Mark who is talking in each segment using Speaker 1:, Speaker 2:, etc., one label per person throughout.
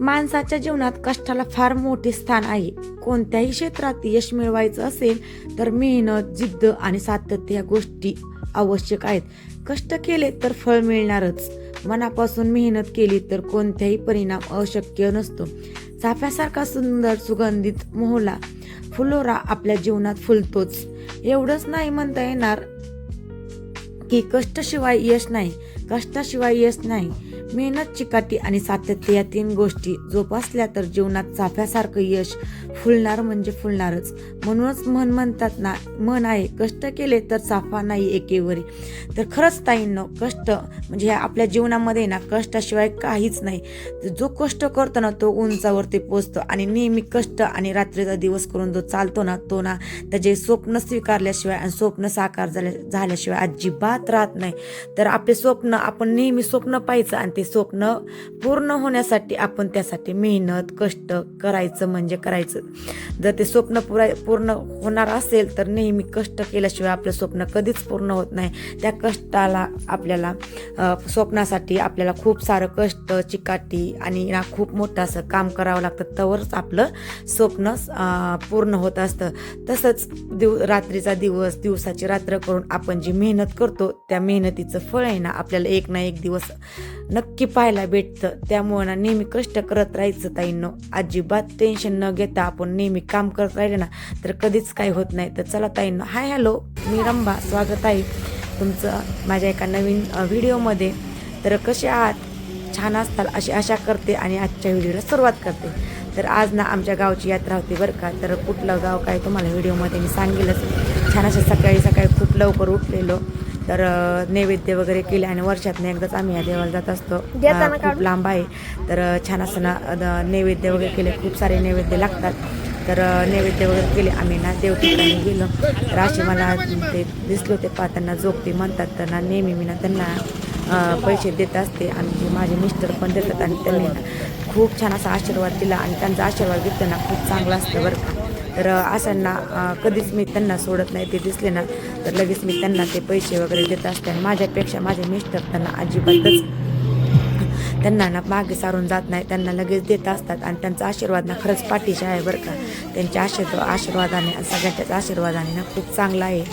Speaker 1: माणसाच्या जीवनात कष्टाला फार मोठे स्थान आहे. कोणत्याही क्षेत्रात यश मिळवायचं असेल तर मेहनत जिद्द आणि सातत्य या गोष्टी आवश्यक आहेत. कष्ट केले तर फळ मिळणारच. मनापासून मेहनत केली तर कोणत्याही परिणाम अशक्य नसतो. चाफ्यासारखा सुंदर सुगंधित मोहला फुलोरा आपल्या जीवनात फुलतोच. एवढंच नाही म्हणता येणार की कष्टाशिवाय यश नाही. कष्टाशिवाय यश नाही. मेहनत चिकाटी आणि सातत्य या तीन गोष्टी जोपासल्या तर जीवनात चाफ्यासारखं यश फुलणार म्हणजे फुलणारच. म्हणूनच मन म्हणतात ना मन आहे कष्ट केले तर चाफा नाही एकेवरी. तर खरंच ताईंनो कष्ट म्हणजे आपल्या जीवनामध्ये ना कष्टाशिवाय काहीच नाही. जो कष्ट करतो ना तो उंचावरती पोचतो आणि नेहमी कष्ट आणि रात्रीचा दिवस करून जो चालतो ना तो ना त्याचे स्वप्न स्वीकारल्याशिवाय आणि स्वप्न साकार झाल्या झाल्याशिवाय अजिबात राहत नाही. तर आपले स्वप्न आपण नेहमी स्वप्न पाहायचं आणि ते स्वप्न पूर्ण होण्यासाठी आपण त्यासाठी मेहनत कष्ट करायचं म्हणजे करायचं. जर ते स्वप्न पुरा पूर्ण होणार असेल तर नेहमी कष्ट केल्याशिवाय आपलं स्वप्न कधीच पूर्ण होत नाही. त्या कष्टाला आपल्याला स्वप्नासाठी आपल्याला खूप सारं कष्ट चिकाटी आणि ना खूप मोठं असं काम करावं लागतं. तरच आपलं स्वप्न पूर्ण होत असतं. तसंच दिव रात्रीचा दिवस दिवसाची रात्र करून आपण जी मेहनत करतो त्या मेहनतीचं फळ आहे ना आपल्याला एक ना एक दिवस नक्की पाहायला भेटतं. त्यामुळे ना नेहमी कष्ट करत राहायचं ताईंनो. अजिबात टेन्शन न घेता आपण नेहमी काम करत राहिलं ना तर कधीच काही होत नाही. तर चला ताईंनो हाय हॅलो मी रंभा स्वागत आहे तुमचं माझ्या एका नवीन व्हिडिओमध्ये. तर कसे आहात? छान असताल अशी आशा करते आणि आजच्या व्हिडिओला सुरुवात करते. तर आज ना आमच्या गावची यात्रा होती बरं का. तर कुठलं गाव काय तुम्हाला व्हिडिओमध्ये मी सांगेलच. छान असं सकाळी सकाळी खूप लवकर उठलेलो. तर नैवेद्य वगैरे केले आणि वर्षातनं एकदाच आम्ही या देवाला जात असतो. खूप लांब आहे. तर छान असं ना अ, द- नैवेद्य वगैरे केले. खूप सारे नैवेद्य लागतात. तर नैवेद्य वगैरे केले. आम्ही ना देव ठिकाणी गेलो. तर असे मला ते दिसले होते. पाहताना जोगती म्हणतात. तर ना नेहमी मी ना त्यांना पैसे देत असते. आणि माझे मिस्टर पण देतात. आणि त्यांनी ना खूप छान असा आशीर्वाद दिला. आणि त्यांचा आशीर्वाद घेतला ना खूप चांगला असतं बरं का. तर अशांना कधीच मी त्यांना सोडत नाही ते दिसले ना तर लगेच मी त्यांना ते पैसे वगैरे देत असते आणि माझ्यापेक्षा माझे मिस्टर त्यांना अजिबातच त्यांना ना मागे सारून जात नाही त्यांना लगेच देत असतात आणि त्यांचा आशीर्वाद ना खरंच पाठीशी आहे बरं का. त्यांच्या आशीर्वाद आशीर्वादाने सगळ्यांच्याच आशीर्वादाने ना खूप चांगला आहे.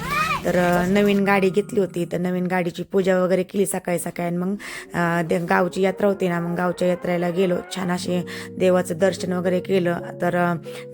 Speaker 1: तर नवीन गाडी घेतली होती. तर नवीन गाडीची पूजा वगैरे केली सकाळी सकाळी. आणि मग गावची यात्रा होती ना मग गावच्या यात्रेला गेलो. छान असे देवाचं दर्शन वगैरे केलं. तर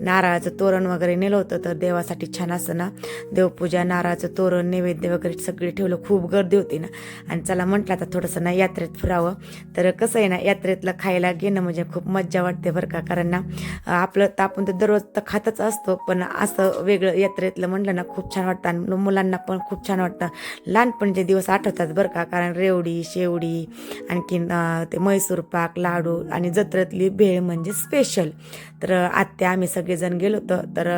Speaker 1: नारळाचं तोरण वगैरे नेलं होतं. तर देवासाठी छान असं ना देवपूजा नारळाचं तोरण नैवेद्य वगैरे सगळे ठेवलं. खूप गर्दी होती ना. आणि चला म्हटलं आता थोडंसं ना यात्रेत फिरावं. तर कसं आहे ना यात्रेतलं खायला घेणं म्हणजे खूप मज्जा वाटते बरं का. कारण ना आपलं तर आपण तर दररोज तर खातच असतो. पण असं वेगळं यात्रेतलं म्हटलं ना खूप छान वाटतं. आणि मुलांना पण खूप छान वाटतं. लहानपणीचे दिवस आठवतात बरं का कारण रेवडी शेवडी आणखीन ते मैसूर पाक लाडू आणि जत्रेतली भेळ म्हणजे स्पेशल तर आत्या आम्ही सगळेजण गेलो होतो तर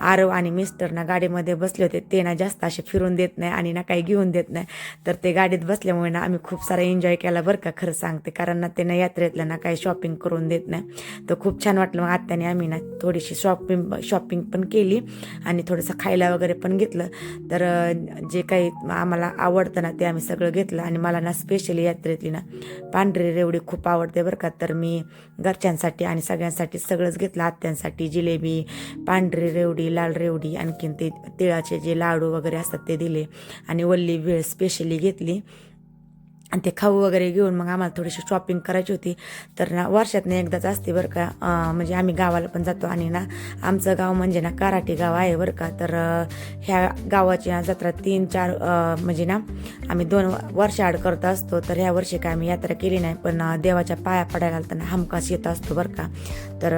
Speaker 1: आरव आणि मिस्टर ना गाडीमध्ये बसले होते. ते ना जास्त असे फिरून देत नाही आणि ना काही घेऊन देत नाही. तर ते गाडीत बसल्यामुळे ना आम्ही खूप सारा एन्जॉय केला बरं का खरं सांगते. कारण ना ते ना यात्रेतलं ना काही शॉपिंग करून देत नाही. तर खूप छान वाटलं मग आत्याने आम्ही ना थोडीशी शॉपिंग शॉपिंग पण केली आणि थोडंसं खायला वगैरे पण घेतलं. तर जे काही आम्हाला आवडतं ना ते आम्ही सगळं घेतलं आणि मला ना स्पेशली यात्रेतली ना पांढरी रेवडी खूप आवडते बरं का. तर मी घरच्यांसाठी आणि सगळ्यांसाठी सगळं सगळंच घेतलं आत्यांसाठी जिलेबी पांढरी रेवडी लाल रेवडी आणखीन ते तिळाचे जे लाडू वगैरे असतात ते दिले. आणि वल्ली वेळ स्पेशली घेतली. आणि ते खाऊ वगैरे घेऊन मग आम्हाला थोडीशी शॉपिंग करायची होती. तर ना वर्षातनं एकदाच असते बरं का. म्हणजे आम्ही गावाला पण जातो आणि ना आमचं गाव म्हणजे ना कराटे गाव आहे बरं का. तर ह्या गावाची ना जत्रा तीन चार म्हणजे ना आम्ही दोन वर्ष आड करत असतो. तर ह्या वर्षी काय आम्ही यात्रा केली नाही पण देवाच्या पाया पडायला घालताना हमखास येत असतो बरं का. तर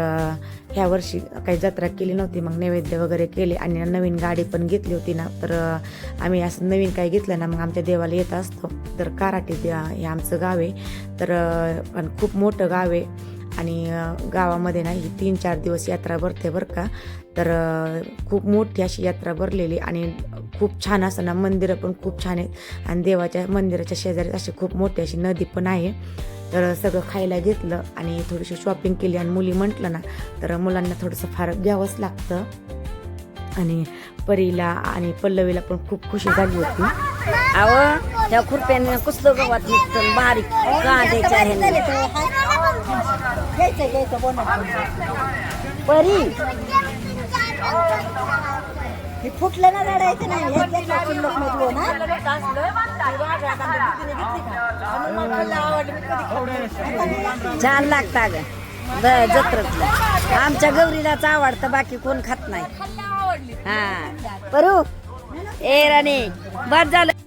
Speaker 1: ह्या वर्षी काही जत्रा केली नव्हती मग नैवेद्य वगैरे केले आणि नवीन गाडी पण घेतली होती ना. तर आम्ही असं नवीन काही घेतलं ना मग आमच्या देवाला येत असतो. तर कराटे हे आमचं गाव आहे. तर पण खूप मोठं गाव आहे. आणि गावामध्ये ना ही तीन चार दिवस यात्रा भरते बरं का. तर खूप मोठी अशी यात्रा भरलेली आणि खूप छान असं ना मंदिरं पण खूप छान आहेत. आणि देवाच्या मंदिराच्या शेजारी अशी खूप मोठी अशी नदी पण आहे. तर सगळं खायला घेतलं आणि थोडीशी शॉपिंग केली आणि मुली म्हटलं ना तर मुलांना थोडंसं फार घ्यावंच लागतं. आणि परीला आणि पल्लवीला पण खूप खुशी झाली होती.
Speaker 2: अहो त्या खुरप्याने कुसलं गवत निघतं बारीक कांद्याच्या ह्याने. घ्यायचं परी. हे फुटलं ना रडायचं नाही. हे घेतलं शिल्लकमध्ये ना? छान लागता ग जत्रतलं आमच्या गौरीलाच आवडतं बाकी कोण खात नाही. हा. परू. ए राणी. बस झालं.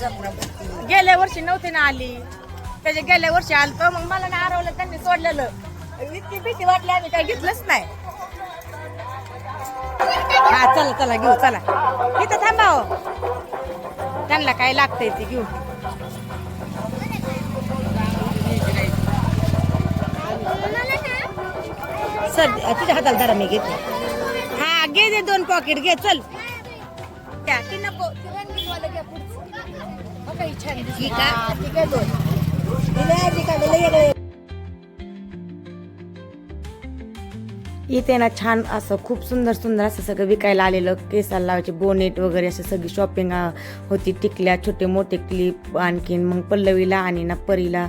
Speaker 3: गेल्या वर्षी नव्हती ना आली. त्याच्या गेल्या वर्षी आलतो. मग मला ना हरवलं त्यांनी सोडलेलं. इतकी भीती वाटली आम्ही काय घेतलंच नाही. हा चला चला घेऊ चला. इथं थांबा हो. त्यांना काय लागतंय ते घेऊ.
Speaker 2: सर तुझ्या हाताला धरा मी घेते.
Speaker 3: हा घे दे दोन पॉकेट घे चल. त्या, की नको पुढचं. हो का, ही छान दिसते.
Speaker 2: ही का?
Speaker 3: हा,
Speaker 1: इथे ना छान असं खूप सुंदर सुंदर असं सगळं विकायला आलेलं केसाला लावायचे बोनेट वगैरे असं सगळी शॉपिंग होती टिकल्या छोटे मोठे क्लिप आणखीन मग पल्लवीला आणि ना परीला.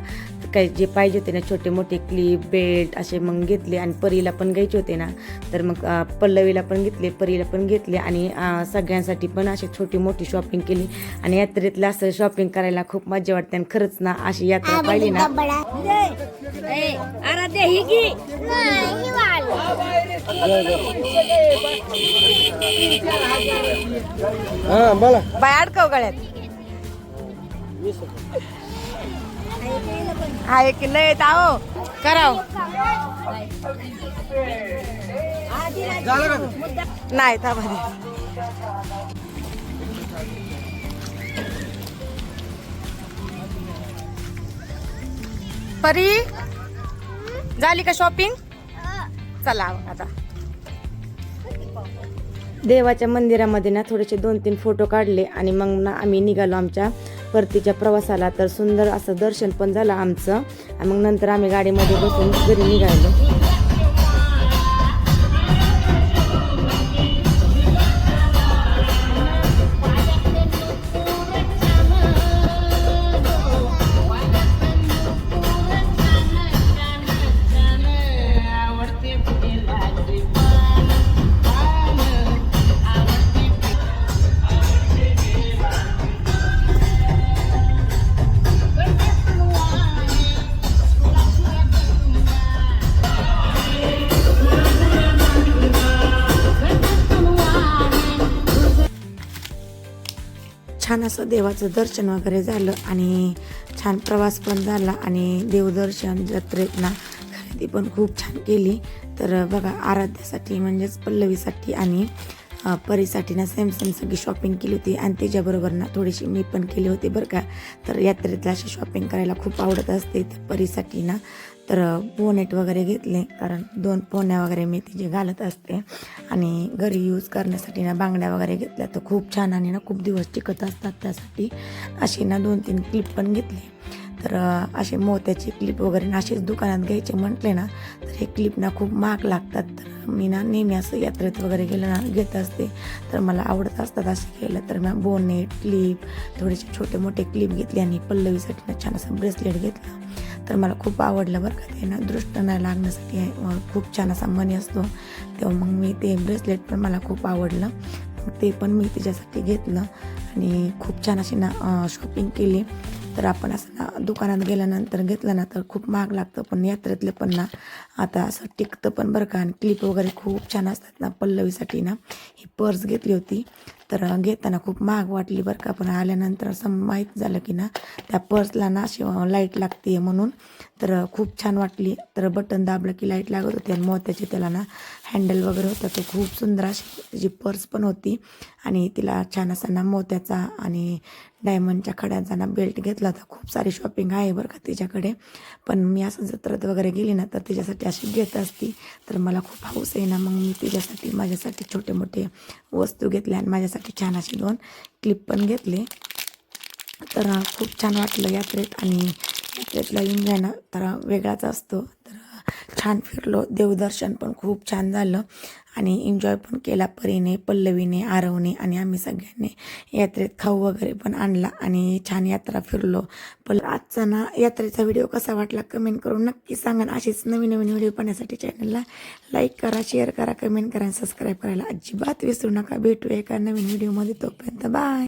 Speaker 1: काही जे पाहिजे होते ना छोटे मोठे क्लिप बेल्ट असे मग घेतले आणि परीला पण घ्यायचे होते ना. तर मग पल्लवीला पण घेतले परीला पण घेतले आणि सगळ्यांसाठी पण अशी छोटी मोठी शॉपिंग केली. आणि यात्रेतलं असं शॉपिंग करायला खूप मजा वाटते आणि खरंच ना अशी यात्रा पाहिली ना.
Speaker 2: हा बोला.
Speaker 3: बाय अडकव गळ्यात. आहे की नाही येत आहो कराव. नाही थांबा दे. परी झाली का शॉपिंग चला आता.
Speaker 1: देवाच्या मंदिरामध्ये ना थोडेसे दोन तीन फोटो काढले आणि मग ना आम्ही निघालो आमच्या परतीच्या प्रवासाला. तर सुंदर असं दर्शन पण झालं आमचं. आणि मग नंतर आम्ही गाडीमध्ये बसून घरी निघालो. छान असं देवाचं दर्शन वगैरे झालं आणि छान प्रवास पण झाला आणि देवदर्शन जत्रेत ना खरेदी पण खूप छान केली. तर बघा आराध्यासाठी म्हणजेच पल्लवीसाठी आणि परीसाठी ना सेम सेम सगळी शॉपिंग केली होती आणि त्याच्याबरोबर ना थोडीशी मी पण केली होती बरं का. तर यात्रेतला अशी शॉपिंग करायला खूप आवडत असते. तर परीसाठी ना तर बोनेट वगैरे घेतले. कारण दोन पोन्या वगैरे मी तिचे घालत असते. आणि घरी यूज करण्यासाठी ना बांगड्या वगैरे घेतल्या तर खूप छान आणि ना खूप दिवस टिकत असतात त्यासाठी. अशी ना दोन तीन क्लिप पण घेतली. तर असे मोत्याचे क्लिप वगैरे ना असेच दुकानात घ्यायचे म्हटले ना तर हे क्लिप ना खूप महाग लागतात. तर मी ना नेहमी असं यात्रेत वगैरे गेलं ना घेत असते. तर मला आवडत असतात असे केलं तर मग बोनेट क्लिप थोडेसे छोटे मोठे क्लिप घेतले आणि पल्लवीसाठी ना छान असं ब्रेसलेट घेतलं. तर मला खूप आवडलं बरं का ते ना. दृष्ट नाही लागण्यासाठी खूप छान असा मनी असतो. तेव्हा मग मी ते ब्रेसलेट पण मला खूप आवडलं. ते पण मी तिच्यासाठी घेतलं आणि खूप छान अशी ना शॉपिंग केली. तर आपण असं ना दुकानात गेल्यानंतर घेतलं ना तर खूप महाग लागतं. पण यात्रेतले पण ना आता असं टिकतं पण बरं का. आणि क्लिप वगैरे खूप छान असतात ना पल्लवीसाठी ना. ही पर्स घेतली होती. तर घेताना खूप महाग वाटली बरं का. पण आल्यानंतर असं माहीत झालं की ना त्या पर्सला ना अशी लाइट लागते आहे म्हणून. तर खूप छान वाटली. तर बटन दाबलं की लाइट लागत होती आणि मोत्याची त्याला ना हँडल वगैरे होता. तो खूप सुंदर अशी त्याची पर्स पण होती. आणि तिला छान असा ना मोत्याचा आणि डायमंडच्या खड्यांचा ना बेल्ट घेतला होता. खूप सारी शॉपिंग आहे बरं का तिच्याकडे. पण मी असं जत्रात वगैरे गेली ना तर तिच्यासाठी अशी घेत असती. तर मला खूप हौस आहे ना मग मी तिच्यासाठी माझ्यासाठी छोटे मोठे वस्तू घेतल्या आणि माझ्यासाठी छान अशी दोन क्लिप पण घेतले. तर खूप छान वाटलं यात्रेत आणि यात्रेतला एन्जॉय ना तर वेगळाच असतो. छान फिरलो. देवदर्शन पण खूप छान झालं. आणि एन्जॉय पण केला परीने पल्लवीने आरवने आणि आम्ही सगळ्यांनी. यात्रेत खाऊ वगैरे पण आणला आणि छान यात्रा फिरलो. पण आजचा ना यात्रेचा व्हिडिओ कसा वाटला कमेंट करून नक्की सांगा अशीच असेच नवीन नवीन व्हिडिओ पाहण्यासाठी चॅनलला लाईक करा शेअर करा कमेंट करा आणि सबस्क्राईब करायला अजिबात विसरू नका. भेटू एका नवीन व्हिडिओमध्ये तोपर्यंत. बाय